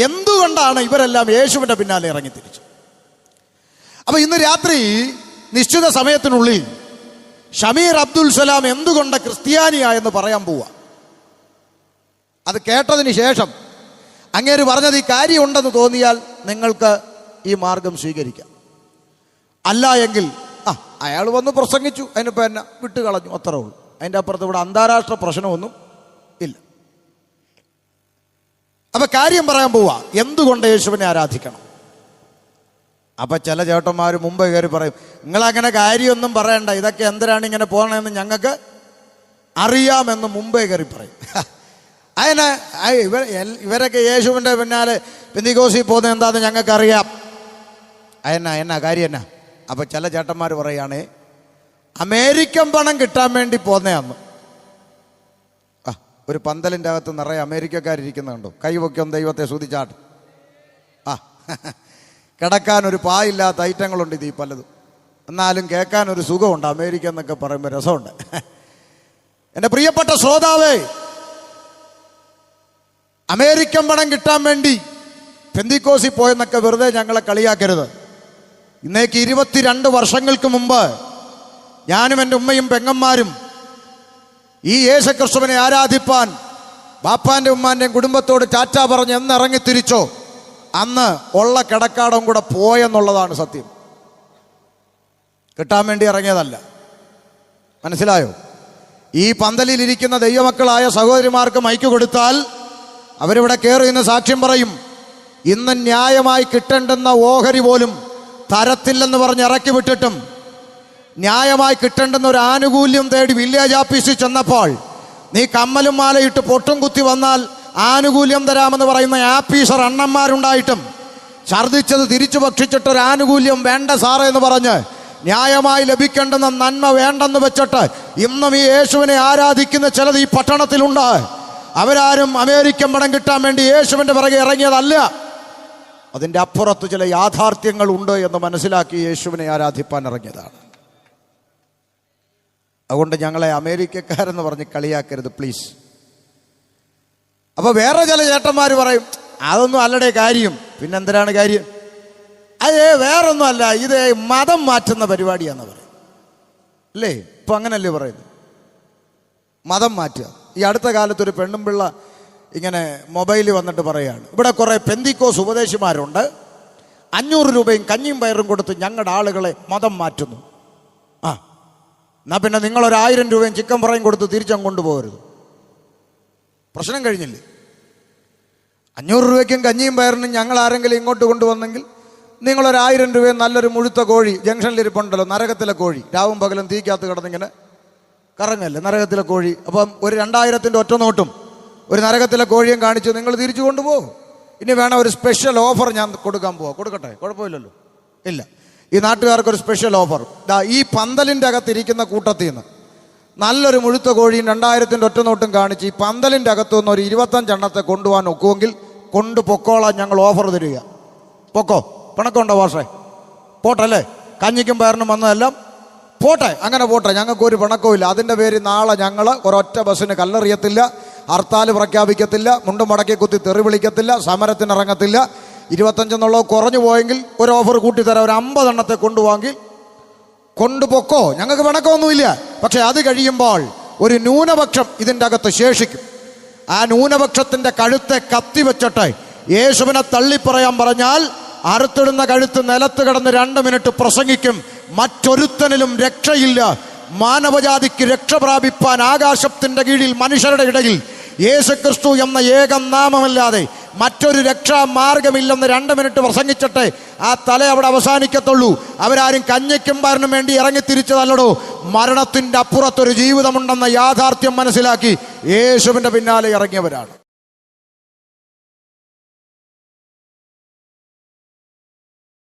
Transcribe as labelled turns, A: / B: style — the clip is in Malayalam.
A: എന്തുകൊണ്ടാണ് ഇവരെല്ലാം യേശുവിന്റെ പിന്നാലെ ഇറങ്ങി തിരിച്ചു അപ്പൊ ഇന്ന് രാത്രി നിശ്ചിത സമയത്തിനുള്ളിൽ ഷമീർ അബ്ദുൽ സലാം എന്തുകൊണ്ട് ക്രിസ്ത്യാനിയായെന്ന് പറയാൻ പോവുക അത് കേട്ടതിന് ശേഷം അങ്ങേര് പറഞ്ഞത് ഈ കാര്യമുണ്ടെന്ന് തോന്നിയാൽ നിങ്ങൾക്ക് ഈ മാർഗം സ്വീകരിക്കാം. അല്ല എങ്കിൽ ആ അയാൾ വന്ന് പ്രസംഗിച്ചു അതിനിപ്പോൾ എന്നെ വിട്ടുകളഞ്ഞു അത്രേ ഉള്ളൂ. അതിന്റെ അപ്പുറത്ത് ഇവിടെ അന്താരാഷ്ട്ര പ്രശ്നമൊന്നും ഇല്ല അപ്പൊ കാര്യം പറയാൻ പോവാ. എന്തുകൊണ്ട് യേശുവിനെ ആരാധിക്കണം? അപ്പൊ ചില ചേട്ടന്മാർ മുമ്പ് കയറി പറയും നിങ്ങളങ്ങനെ കാര്യമൊന്നും പറയണ്ട. ഇതൊക്കെ എന്തിനാണ് ഇങ്ങനെ പോകണമെന്ന് ഞങ്ങൾക്ക് അറിയാമെന്ന് മുമ്പേ കയറി പറയും. അതിന് ഇവർ ഇവരൊക്കെ യേശുവിന്റെ പിന്നാലെ പെന്തികോസി പോകുന്നത് എന്താന്ന് ഞങ്ങൾക്കറിയാം. അതെന്നാ എന്നാ കാര്യം എന്നാ? അപ്പൊ ചില ചേട്ടന്മാർ പറയുകയാണേ അമേരിക്കൻ പണം കിട്ടാൻ വേണ്ടി പോന്നയാന്ന് ഒരു പന്തലിന്റെ അകത്ത് നിറയെ അമേരിക്കക്കാരിരിക്കുന്നുണ്ടോ. കൈവൊക്കെ ദൈവത്തെ ശ്രുതിച്ചാട്ട് ആ കിടക്കാൻ ഒരു പായില്ലാത്ത ഐറ്റങ്ങളുണ്ട് ഇത് ഈ പലതും. എന്നാലും കേൾക്കാൻ ഒരു സുഖമുണ്ട്. അമേരിക്ക എന്നൊക്കെ പറയുമ്പോൾ രസമുണ്ട്. എന്റെ പ്രിയപ്പെട്ട ശ്രോതാവേ അമേരിക്കൻ പണം കിട്ടാൻ വേണ്ടി പെന്തിക്കോസി പോയെന്നൊക്കെ വെറുതെ ഞങ്ങളെ കളിയാക്കരുത്. ഇന്നേക്ക് ഇരുപത്തിരണ്ട് വർഷങ്ങൾക്ക് മുമ്പ് ഞാനും എന്റെ ഉമ്മയും പെങ്ങന്മാരും ഈ യേശുക്രിസ്തുവിനെ ആരാധിപ്പാൻ ബാപ്പാന്റെ ഉമ്മാന്റെയും കുടുംബത്തോട് ടാറ്റ പറഞ്ഞ് എന്നിറങ്ങി തിരിച്ചോ? അന്ന് ഉള്ള കിടക്കാടം കൂടെ പോയെന്നുള്ളതാണ് സത്യം. കിട്ടാൻ വേണ്ടി ഇറങ്ങിയതല്ല. മനസ്സിലായോ? ഈ പന്തലിൽ ഇരിക്കുന്ന ദൈവമക്കളായ സഹോദരിമാർക്ക് മൈക്ക് കൊടുത്താൽ അവരിവിടെ കയറി ഇന്ന് സാക്ഷ്യം പറയും ഇന്ന് ന്യായമായി കിട്ടേണ്ടുന്ന ഓഹരി പോലും തരത്തില്ലെന്ന് പറഞ്ഞ് ഇറക്കി വിട്ടിട്ടും ന്യായമായി കിട്ടേണ്ടുന്ന ഒരു ആനുകൂല്യം തേടി വില്ലേജ് ഓഫീസിൽ ചെന്നപ്പോൾ നീ കമ്മലും മാലയിട്ട് പൊട്ടും കുത്തി വന്നാൽ ആനുകൂല്യം തരാമെന്ന് പറയുന്ന ആപ്പീസർ അണ്ണന്മാരുണ്ടായിട്ടും ഛർദിച്ചത് തിരിച്ചു ഭക്ഷിച്ചിട്ട് ഒരു ആനുകൂല്യം വേണ്ട സാറേ എന്ന് പറഞ്ഞ് ന്യായമായി ലഭിക്കേണ്ടുന്ന നന്മ വേണ്ടെന്ന് വെച്ചിട്ട് ഇന്നും ഈ യേശുവിനെ ആരാധിക്കുന്ന ചിലത് ഈ പട്ടണത്തിലുണ്ട്. അവരാരും അമേരിക്കൻ പണം കിട്ടാൻ വേണ്ടി യേശുവിന്റെ പിറകെ ഇറങ്ങിയതല്ല. അതിന്റെ അപ്പുറത്ത് ചില യാഥാർത്ഥ്യങ്ങളുണ്ട് എന്ന് മനസ്സിലാക്കി യേശുവിനെ ആരാധിപ്പാൻ ഇറങ്ങിയതാണ്. അതുകൊണ്ട് ഞങ്ങളെ അമേരിക്കക്കാരെന്ന് പറഞ്ഞ് കളിയാക്കരുത് പ്ലീസ് അപ്പോൾ വേറെ ചില ചേട്ടന്മാർ പറയും അതൊന്നും അല്ലടേ കാര്യം. പിന്നെന്തിനാണ് കാര്യം? അതേ വേറൊന്നും അല്ല ഇത് മതം മാറ്റുന്ന പരിപാടിയാണെന്ന് പറയും അല്ലേ? ഇപ്പൊ അങ്ങനല്ലേ പറയുന്നത്. മതം മാറ്റുക. ഈ അടുത്ത കാലത്ത് ഒരു പെണ്ണും പിള്ള ഇങ്ങനെ മൊബൈൽ വന്നിട്ട് പറയുകയാണ്. ഇവിടെ കുറേ പെന്തിക്കോസ് ഉപദേശിമാരുണ്ട്. അഞ്ഞൂറ് രൂപയും കഞ്ഞിയും പയറും കൊടുത്ത് ഞങ്ങളുടെ ആളുകളെ മതം മാറ്റുന്നു. എന്നാ പിന്നെ ആയിരം രൂപയും ചിക്കൻ പുറയും കൊടുത്ത് തിരിച്ചങ്ങ് കൊണ്ടുപോകരുത്. പ്രശ്നം കഴിഞ്ഞില്ലേ? അഞ്ഞൂറ് രൂപയ്ക്കും കഞ്ഞിയും പയറിനും ഞങ്ങൾ ആരെങ്കിലും ഇങ്ങോട്ട് കൊണ്ടുവന്നെങ്കിൽ നിങ്ങളൊരു ആയിരം രൂപയും നല്ലൊരു മുഴുത്ത കോഴി ജംഗ്ഷനിലിരിപ്പുണ്ടല്ലോ നരകത്തിലെ കോഴി. രാവും പകലും തീക്കകത്ത് കിടന്നിങ്ങനെ കറങ്ങല്ലേ നരകത്തിലെ കോഴി? അപ്പം ഒരു രണ്ടായിരത്തിന്റെ ഒറ്റ നോട്ടും ഒരു നരകത്തിലെ കോഴിയും കാണിച്ച് നിങ്ങൾ തിരിച്ചു കൊണ്ടുപോകും. ഇനി വേണം ഒരു സ്പെഷ്യൽ ഓഫർ ഞാൻ കൊടുക്കാൻ പോവാം. കൊടുക്കട്ടെ? കുഴപ്പമില്ലല്ലോ. ഇല്ല. ഈ നാട്ടുകാർക്ക് ഒരു സ്പെഷ്യൽ ഓഫർ ദാ ഈ പന്തലിന്റെ അകത്തിരിക്കുന്ന കൂട്ടത്തിൽ നിന്ന് നല്ലൊരു മുഴുത്ത കോഴിയും രണ്ടായിരത്തിന്റെ ഒറ്റനോട്ടും കാണിച്ച് ഈ പന്തലിന്റെ അകത്തു നിന്ന് ഒരു ഇരുപത്തഞ്ചെണ്ണത്തെ കൊണ്ടുപോകാൻ ഒക്കുമെങ്കിൽ കൊണ്ട് പൊക്കോളാൻ ഞങ്ങൾ ഓഫർ തരിക. പൊക്കോ? പിണക്കമുണ്ടോ ഭാഷേ പോട്ടല്ലേ? കഞ്ഞിക്കും പയറിനും വന്നതെല്ലാം പോട്ടെ അങ്ങനെ പോട്ടെ ഞങ്ങൾക്കൊരു പിണക്കവും അതിന്റെ പേര് നാളെ ഞങ്ങൾ ഒരൊറ്റ ബസ്സിന് കല്ലെറിയത്തില്ല ഹർത്താൽ പ്രഖ്യാപിക്കത്തില്ല മുണ്ടും മടക്കി കുത്തി തെറി വിളിക്കത്തില്ല സമരത്തിന് ഇറങ്ങത്തില്ല ഇരുപത്തഞ്ചെന്നുള്ളത് കുറഞ്ഞു പോയെങ്കിൽ ഒരു ഓഫർ കൂട്ടിത്തരാം. ഒരു അമ്പതെണ്ണത്തെ കൊണ്ടുപോകി കൊണ്ടുപൊക്കോ. ഞങ്ങൾക്ക് പിണക്കമൊന്നുമില്ല. പക്ഷേ അത് കഴിയുമ്പോൾ ഒരു ന്യൂനപക്ഷം ഇതിന്റെ അകത്ത് ശേഷിക്കും. ആ ന്യൂനപക്ഷത്തിന്റെ കഴുത്തെ കത്തിവെച്ചിട്ട് യേശുവിനെ തള്ളിപ്പറയാൻ പറഞ്ഞാൽ അറുത്തിടുന്ന കഴുത്ത് നിലത്ത് കിടന്ന് രണ്ട് മിനിറ്റ് പ്രസംഗിക്കും. മറ്റൊരുത്തനിലും രക്ഷയില്ല. മാനവജാതിക്ക് രക്ഷ പ്രാപിപ്പാൻ ആകാശത്തിന്റെ കീഴിൽ മനുഷ്യരുടെ ഇടയിൽ യേശുക്രിസ്തു എന്ന ഏകം നാമമല്ലാതെ മറ്റൊരു രക്ഷാ മാർഗമില്ലെന്ന് രണ്ട് മിനിറ്റ് പ്രസംഗിച്ചിട്ട് ആ തല അവിടെ അവസാനിക്കത്തുള്ളൂ. അവരാരും കഞ്ഞയ്ക്കും പാരനും വേണ്ടി ഇറങ്ങി തിരിച്ചതല്ലടോ. മരണത്തിന്റെ അപ്പുറത്തൊരു ജീവിതമുണ്ടെന്ന യാഥാർത്ഥ്യം മനസ്സിലാക്കി യേശുവിന്റെ പിന്നാലെ ഇറങ്ങിയവരാണ്.